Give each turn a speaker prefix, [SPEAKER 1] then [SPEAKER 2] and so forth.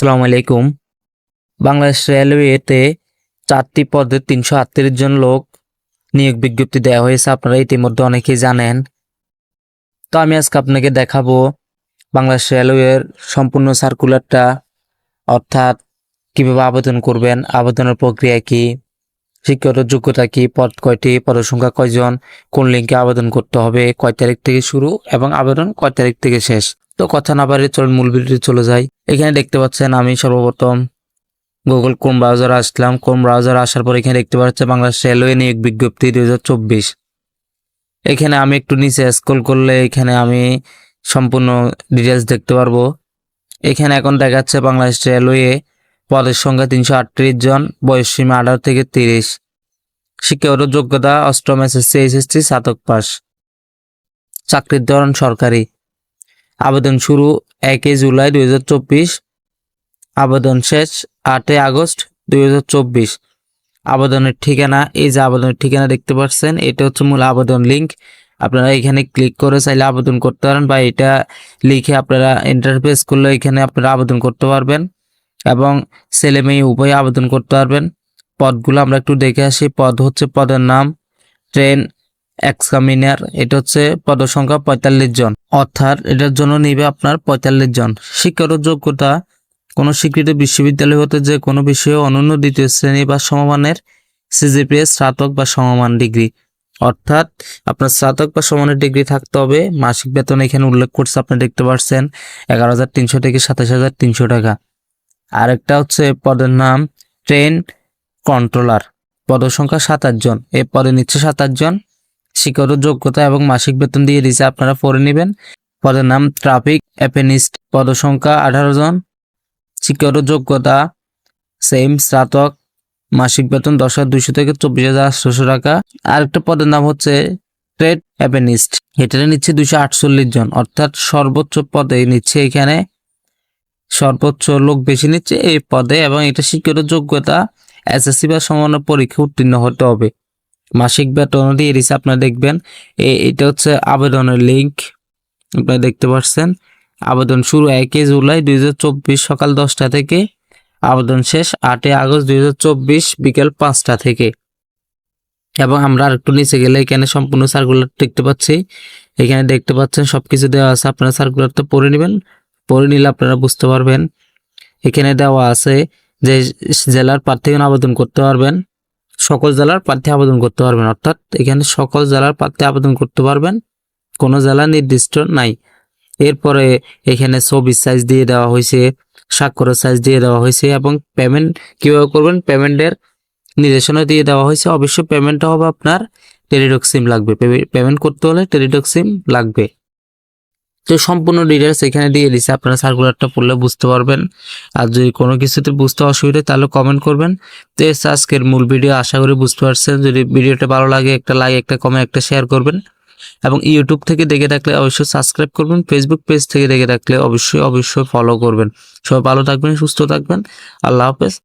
[SPEAKER 1] আসসালামু আলাইকুম। বাংলাদেশ রেলওয়েতে চারটি পদে তিনশো আটত্রিশ জন লোক নিয়োগ বিজ্ঞপ্তি দেওয়া হয়েছে। আপনারা ইতিমধ্যে অনেকেই জানেন। তো আমি আজকে আপনাকে দেখাবো বাংলাদেশ রেলওয়ের সম্পূর্ণ সার্কুলারটা অর্থাৎ কীভাবে আবেদন করবেন, আবেদনের প্রক্রিয়া কি, শিক্ষাগত যোগ্যতা কি, পদ কয়টি পদসংখ্যা কয়জন, কোন লিঙ্কে আবেদন করতে হবে, কয় তারিখ থেকে শুরু এবং আবেদন কয় তারিখ থেকে শেষ। তো কথা না বাড়িয়ে চলুন মূল ভিডিওতে চলে যাই। এখানে দেখতে পাচ্ছেন আমি সর্বপ্রথম গুগল ক্রোম ব্রাউজার আসলাম। ক্রোম ব্রাউজার আসার পর এখানে দেখতে পাচ্ছেন বাংলাদেশ রেলওয়ে নিয়োগ বিজ্ঞপ্তি দুই হাজার চব্বিশ। এখানে আমি একটু নিচে স্ক্রল করলে এখানে আমি সম্পূর্ণ ডিটেলস দেখতে পারব। এখানে এখন দেখাচ্ছে বাংলাদেশ রেলওয়ে পদের সংখ্যা তিনশো আটত্রিশ জন, বয়স সীমা আঠারো থেকে তিরিশ। শিক্ষাগত যোগ্যতা অষ্টম এসএসসি, এইচএসসি স্নাতক পাস চাকরির ধরন সরকারি। আবেদন শুরু একই জুলাই দুই হাজার চব্বিশ। আবেদন শেষ আটই আগস্ট দুই হাজার চব্বিশ। আবেদনের ঠিকানা, এই যে আবেদনের ঠিকানা দেখতে পাচ্ছেন, এটা হচ্ছে মূল আবেদন লিঙ্ক। আপনারা এখানে ক্লিক করে চাইলে আবেদন করতে পারেন বা এটা লিখে আপনারা ইন্টারফেস করলে এখানে আপনারা আবেদন করতে পারবেন এবং ছেলে মেয়ে উভয়ে আবেদন করতে পারবেন। পদগুলো আমরা একটু দেখে আসি। পদ হচ্ছে পদের নাম, ট্রেন, এক্সামিনার, এটা হচ্ছে পদসংখ্যা পঁয়তাল্লিশ জন। অর্থাৎ এটার জন্য নিবে আপনার পঁয়তাল্লিশ জন। শিক্ষার যোগ্যতা, কোনো স্বীকৃত বিশ্ববিদ্যালয় হতে যে কোনো বিষয়ে অনন্য দ্বিতীয় শ্রেণি বা সমমানের সিজিপিএস স্নাতক বা সমমান ডিগ্রি। অর্থাৎ আপনার স্নাতক বা সমানের ডিগ্রি থাকতে হবে। মাসিক বেতন এখানে উল্লেখ করছে, আপনি দেখতে পাচ্ছেন এগারো হাজার তিনশো থেকে সাতাশ হাজার তিনশো টাকা। আরেকটা হচ্ছে পদের নাম ট্রেন কন্ট্রোলার। পদসংখ্যা সাতাশ জন। এ পদে নিচ্ছে সাতাশ জন। শিক্ষাগত যোগ্যতা এবং মাসিক বেতন দিয়ে দিছে আপনারা পড়ে নেবেন। পদের নাম ট্রাফিক অ্যাপেনিস্ট। পদসংখ্যা আঠারো জন। শিক্ষাগত যোগ্যতা সেম স্নাতক। মাসিক বেতন দশ হাজার দুইশো থেকে চব্বিশ হাজার আটশোশো টাকা। আরেকটা পদের নাম হচ্ছে ট্রেড অ্যাপেনিস্ট। এটাতে নিচ্ছে দুইশো আটচল্লিশ জন। অর্থাৎ সর্বোচ্চ পদে নিচ্ছে এখানে। সর্বোচ্চ লোক বেশি নিচ্ছে এই পদে এবং এটা শিক্ষাগত যোগ্যতা, এসএসসি বা সমান পরীক্ষা উত্তীর্ণ হতে হবে। মাসিক বেতন দিয়ে দিচ্ছে আপনারা দেখবেন। এটা হচ্ছে আবেদনের লিঙ্ক আপনারা দেখতে পাচ্ছেন আবেদন শুরু একই জুলাই দুই হাজার চব্বিশ সকাল দশটা থেকে। আবেদন শেষ আটই আগস্ট দুই বিকেল পাঁচটা থেকে। এবং আমরা আরেকটু নিচে গেলে এখানে সম্পূর্ণ সার্কুলার দেখতে পাচ্ছি। এখানে দেখতে পাচ্ছেন সবকিছু দেওয়া আছে, আপনারা সার্কুলারটা পড়ে নেবেন। পড়ে নিলে আপনারা বুঝতে পারবেন। এখানে দেওয়া আছে যে জেলার প্রার্থীগণ আবেদন করতে পারবেন। সকল জেলার প্রার্থী আবেদন করতে পারবেন। অর্থাৎ এখানে সকল জেলার প্রার্থী আবেদন করতে পারবেন, কোনো জেলা নির্দিষ্ট নাই। এরপরে এখানে ছবির সাইজ দিয়ে দেওয়া হয়েছে, স্বাক্ষরের সাইজ দিয়ে দেওয়া হয়েছে এবং পেমেন্ট কীভাবে করবেন? পেমেন্টের নির্দেশনা দিয়ে দেওয়া হয়েছে। অবশ্যই পেমেন্টটা হবে আপনার টেলিডক সিম লাগবে। পেমেন্ট করতে হলে টেলিডক সিম লাগবে। তো সম্পূর্ণ ডিটেলস এখানে দিয়ে দিছে। আপনারা সার্কুলারটা পড়লে বুঝতে পারবেন। আর যদি কোনো কিছুতে বুঝতে অসুবিধা তাহলে কমেন্ট করবেন। তো এসে, আজকের মূল ভিডিও আশা করি বুঝতে পারছেন। যদি ভিডিওটা ভালো লাগে, একটা লাইক একটা কমেন্ট একটা শেয়ার করবেন। এবং ইউটিউব থেকে দেখে থাকলে অবশ্যই সাবস্ক্রাইব করবেন। ফেসবুক পেজ থেকে দেখে থাকলে অবশ্যই অবশ্যই ফলো করবেন। সবাই ভালো থাকবেন, সুস্থ থাকবেন। আল্লাহ হাফেজ।